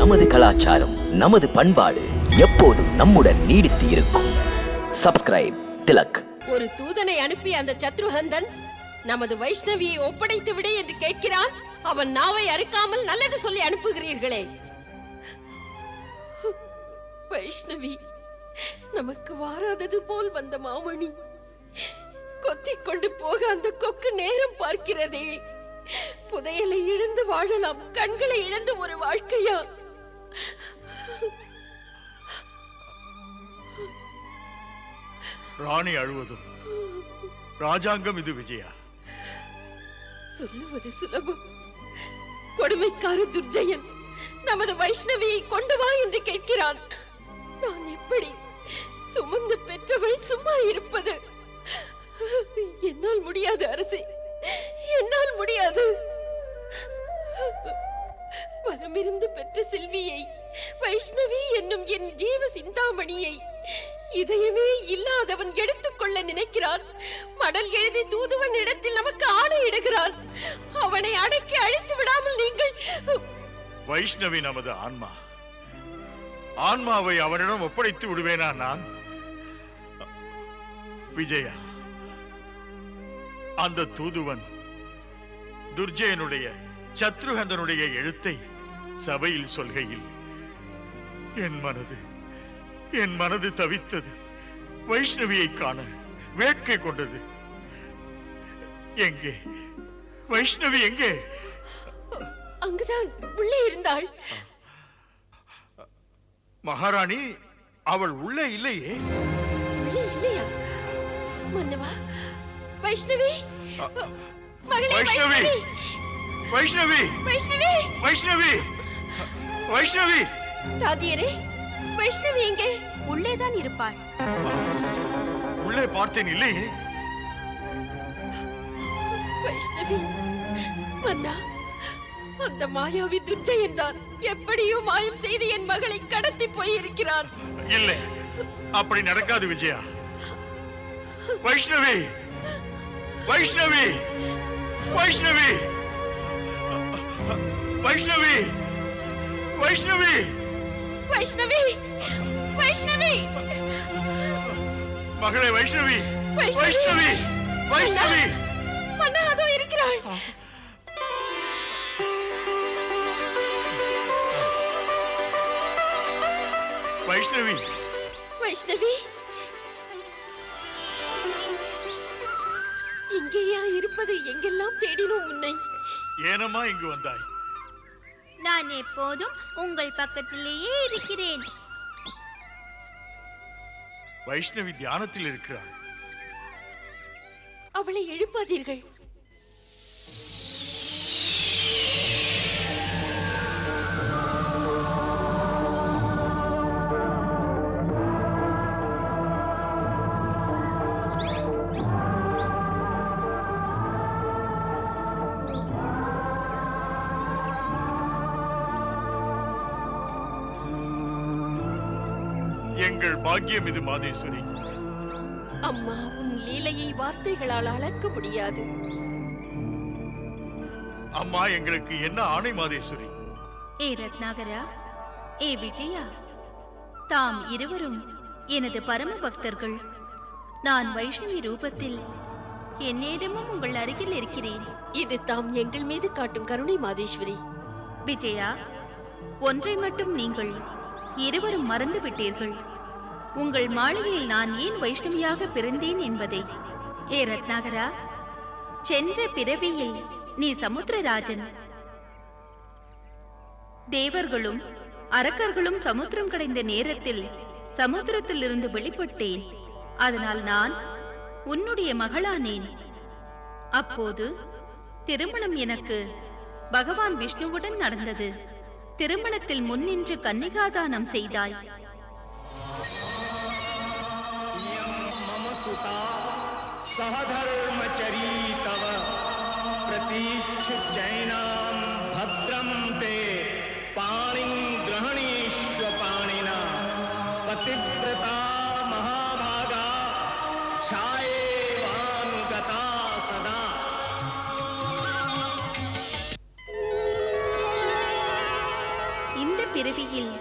நமது கலாச்சாரம் நமது பண்பாடு எப்போதும் நம்முடன் நீடித்து இருக்கும். சப்ஸ்கிரைப் திலக். ஒரு தூதனை அனுப்பி அந்த சத்ருஹந்தன் நமது வைஷ்ணவியை ஒப்படைத்து விடு என்று கேட்கிறான். அவன் நாவை அறுக்காமல் நல்லது சொல்லி அனுப்புகிறீர்களே. வைஷ்ணவி நமக்கு வாராதது போல் வந்த மாமணி. கொத்திக் கொண்டு போக அந்த கொக்கு நேரம் பார்க்கிறதே. புதையலை இழந்து வாழலாம் கண்களை இழந்து ஒரு வாழ்க்கையா? ராணி அழுவதும் ராஜாங்கம் இது விஜயா? சொல்லுவது சுலபம். கொடுமைக்கார துர்ஜயன் நமது வைஷ்ணவியை கொண்டு வா என்று கேட்கிறான். நான் எப்படி சுமந்து பெற்றவள் சும்மா இருப்பது? என்னும் என் ஜீவ சிந்தாமணியை இதயமே இல்லாதவன் எடுத்துக்கொள்ள நினைக்கிறான். மடல் எழுதி தூதுவன் இடத்தில் நமக்கு ஆணையிடுகிறான் அவனை அடக்கி அழித்து விடாமல் நீங்கள் வைஷ்ணவி நமது ஆன்மா. ஆன்மாவை அவனிடம் ஒப்படைத்து விடுவேனா நான்? விஜயா அந்த தூதுவன் துர்ஜயனுடைய சத்ருகந்தனுடைய எழுத்தை சபையில் சொல்கையில் என் மனது என் மனது தவித்தது. வைஷ்ணவியை காண வேட்கை கொண்டது. எங்கே? வைஷ்ணவி எங்கே? அங்குதான் உள்ளே இருந்தாள். மகாராணி அவள் உள்ளே இல்லையே? உள்ளே இல்லையா? மன்னவா வைஷ்ணவி? மகளே வைஷ்ணவி! வைஷ்ணவி! வைஷ்ணவி! வைஷ்ணவி! வைஷ்ணவி! வைஷ்ணவி! தாதியரே வைஷ்ணவி எங்கே உள்ளேதான் இருப்பாள். உள்ளே பார்த்தேன் இல்லையே. வைஷ்ணவி மன்னா அந்த மாயாவி துர்ஜயன் தான் எப்படியோ மாயம் செய்து என் மகளை கடத்தி போயிருக்கிறான். இல்லை அப்படி நடக்காது விஜயா. வைஷ்ணவி வைஷ்ணவி வைஷ்ணவி வைஷ்ணவி வைஷ்ணவி. வைஷ்ணவி! வைஷ்ணவி! மகளே வைஷ்ணவி! வைஷ்ணவி! வைஷ்ணவி! வைஷ்ணவி! மன்னா அதோ இருக்கிறாள். வைஷ்ணவி! வைஷ்ணவி! இங்கேயா இருப்பது எங்கெல்லாம் தேடினோம் உன்னை. ஏனம்மா இங்கு வந்தாய்? நான் எப்போதும் உங்கள் பக்கத்திலேயே இருக்கிறேன். வைஷ்ணவி தியானத்தில் இருக்கிறாள். அவளை எழுப்பாதீர்கள். எங்கள் பாக்கியம் இது மாதேஸ்வரி. அம்மா உன் லீலையை வார்த்தைகளால் அளக்க முடியாது. அம்மா எங்களுக்கு என்ன ஆணை மாதேஸ்வரி? ஏ ரத்னாகரா ஏ விஜயா தாம் இருவரும் எனது பரம பக்தர்கள். நான் வைஷ்ணவி ரூபத்தில் என்னிடமும் உங்கள் அருகில் இருக்கிறேன். இது தாம் எங்கள் மீது காட்டும் கருணை மாதேஸ்வரி. விஜயா ஒன்றை மட்டும் நீங்கள் இருவரும் மறந்து விட்டீர்கள் உங்கள் மாளிகையில் நான் ஏன் வைஷ்ணவியாக பிறந்தேன் என்பதை. ஏ ரத்னாகரா சென்ற பிறவியில் நீ சமுத்திரராஜன். தேவர்களும் அரக்கர்களும் சமுத்திரம் கடைந்த நேரத்தில் சமுத்திரத்தில் இருந்து வெளிப்பட்டேன். அதனால் நான் உன்னுடைய மகளானேன். அப்போது திருமணம் எனக்கு பகவான் விஷ்ணுவுடன் நடந்தது. திருமணத்தில் முன்னின்று கன்னிகாதானம் செய்தாய். சகதர்மச்சரீதவ பிரதீட்சு ஜைனாம் பத்ரம் தே பாணிம் கிரகணீஸ்வ பாணினா பதிவிரதா மகாபாகா சாய பிறவியில்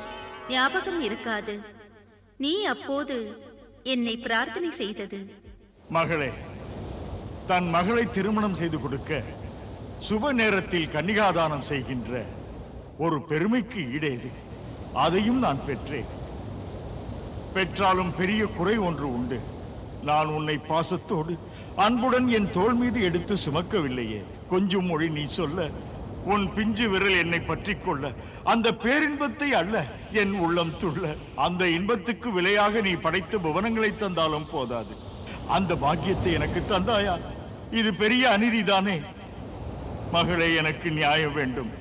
ஞாபகம் இருக்காது. நீ அப்போது என்னை பிரார்த்தனை செய்தது. மகளே தன் மகளை திருமணம் செய்து கொடுக்க சுப நேரத்தில் கன்னிகாதானம் செய்கின்ற ஒரு பெருமைக்கு ஈடேது அதையும் நான் பெற்றேன். பெற்றாலும் பெரிய குறை ஒன்று உண்டு. நான் உன்னை பாசத்தோடு அன்புடன் என் தோள் மீது எடுத்து சுமக்கவில்லையே. கொஞ்சம் மொழி நீ சொல்ல. உன் பிஞ்சு விரல் என்னை பற்றிக் கொள்ள. அந்த பேரின்பத்தை அல்ல என் உள்ளம் துள்ள. அந்த இன்பத்துக்கு விலையாக நீ படைத்த புவனங்களை தந்தாலும் போதாது. அந்த பாக்கியத்தை எனக்கு தந்தாயா? இது பெரிய அநீதிதானே மகளே எனக்கு நியாயம் வேண்டும்.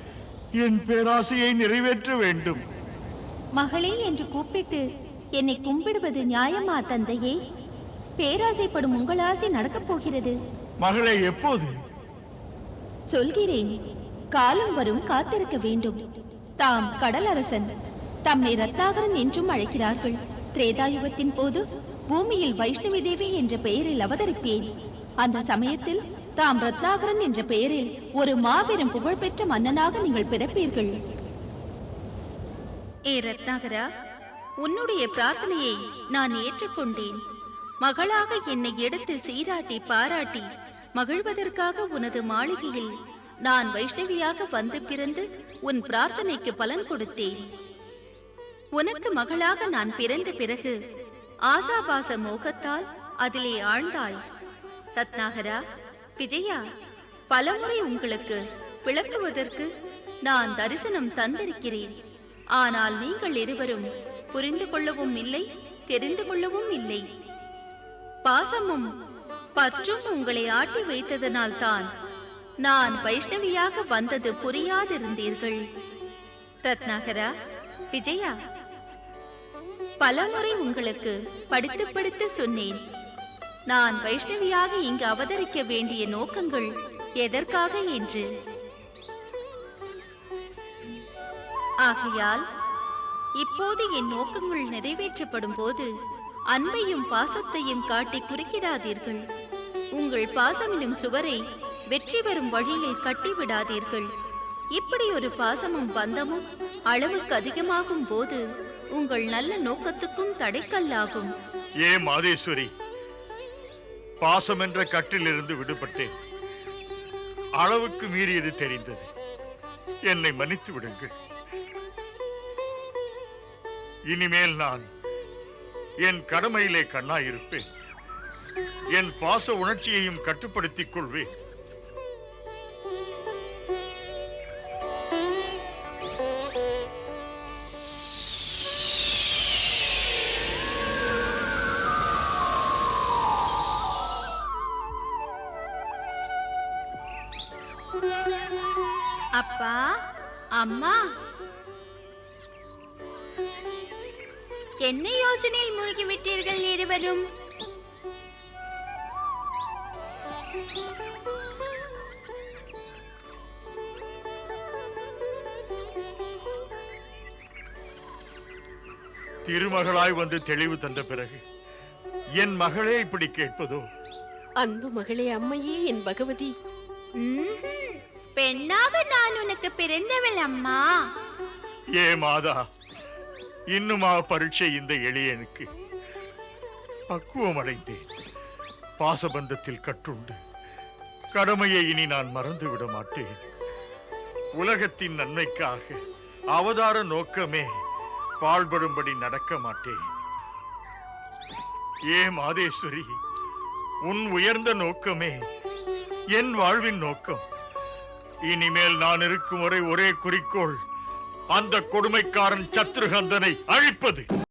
என் பேராசையை நிறைவேற்ற வேண்டும். மகளே என்று கூப்பிட்டு என்னை கும்பிடுவது நியாயமா தந்தையே? பேராசைப்படும் உங்கள் ஆசை நடக்கப் போகிறது. மகளே எப்போது? சொல்கிறேன். காலம் வரும் காத்திருக்க வேண்டும். தாம் கடலரசன். தம்மை ரத்னாகரன் என்றும் அழைக்கிறார்கள். திரேதாயுகத்தின் போது பூமியில் வைஷ்ணவி தேவி என்ற பெயரில் அவதரிப்பேன். அந்த சமயத்தில் தாம் ரத்னாகரன் என்ற பெயரில் ஒரு மாபெரும் புகழ்பெற்ற மன்னனாக நீங்கள் பிறப்பீர்கள். ஏ ரத்னாகரா உன்னுடைய பிரார்த்தனையை நான் ஏற்றுக்கொண்டேன். மகளாக என்னை எடுத்து சீராட்டி பாராட்டி மகிழ்வதற்காக உனது மாளிகையில் நான் வைஷ்ணவியாக வந்து பிறந்து உன் பிரார்த்தனைக்கு பலன் கொடுத்தேன். உனக்கு மகளாக நான் பிறந்த பிறகு ஆசாபாச மோகத்தால் அதிலே ஆழ்ந்தாய். ரத்னாகரா விஜயா பலமுறை உங்களுக்கு விளக்குவதற்கு நான் தரிசனம் தந்திருக்கிறேன். ஆனால் நீங்கள் இருவரும் புரிந்து கொள்ளவும் இல்லை தெரிந்து கொள்ளவும் இல்லை. பாசமும் பற்றும் உங்களை ஆட்டி வைத்ததனால் தான் நான் வைஷ்ணவியாக வந்தது புரியாதிருந்தீர்கள். ரத்னாகரா விஜயா பலமுறை உங்களுக்கு படித்து படித்து சொன்னேன். நான் வைஷ்ணவியாக இங்கு அவதரிக்க வேண்டிய நோக்கங்கள் எதற்காக என்று. ஆகையால் இப்போது என் நோக்கங்கள் நிறைவேற்றப்படும் போது அன்பையும் பாசத்தையும் காட்டி குறுக்கிடாதீர்கள். உங்கள் பாசமினும் சுவரை வெற்றி பெறும் வழியில் கட்டிவிடாதீர்கள். இப்படி ஒரு பாசமும் பந்தமும் அளவுக்கு அதிகமாகும் போது உங்கள் நல்ல நோக்கத்துக்கும் தடைக்கல்லாகும். ஏ மாதேஸ்வரி பாசம் என்ற கட்டிலிருந்து விடுபட்டேன். அளவுக்கு மீறியது தெரிந்தது. என்னை மன்னித்து விடுங்கள். இனிமேல் நான் என் கடமையிலே கண்ணாயிருப்பேன். என் பாச உணர்ச்சியையும் கட்டுப்படுத்திக் கொள்வேன். அப்பா அம்மா என்ன யோசனையில் மூழ்கிவிட்டீர்கள் இருவரும் திருமகளாய் வந்து தெளிவு தந்த பிறகு என் மகளே இப்படி கேட்பதோ அன்பு மகளே அம்மையே என் பகவதி. பெண்ணாக நான் உனக்கு பிறந்தவள் அம்மா. ஏ மாதா இன்னுமா பரீட்சை இந்த எளியனுக்கு? பக்குவம் அடைந்தேன். பாசபந்தத்தில் கட்டுண்டு. கடமையை இனி நான் மறந்து விட மாட்டேன். உலகத்தின் நன்மைக்காக அவதார நோக்கமே பாழ்படும்படி நடக்க மாட்டேன். ஏ மாதேஸ்வரி உன் உயர்ந்த நோக்கமே என் வாழ்வின் நோக்கம். இனிமேல் நான் இருக்கும் வரை ஒரே குறிக்கோள் அந்த கொடுமைக்காரன் சத்ருகந்தனை அழிப்பது.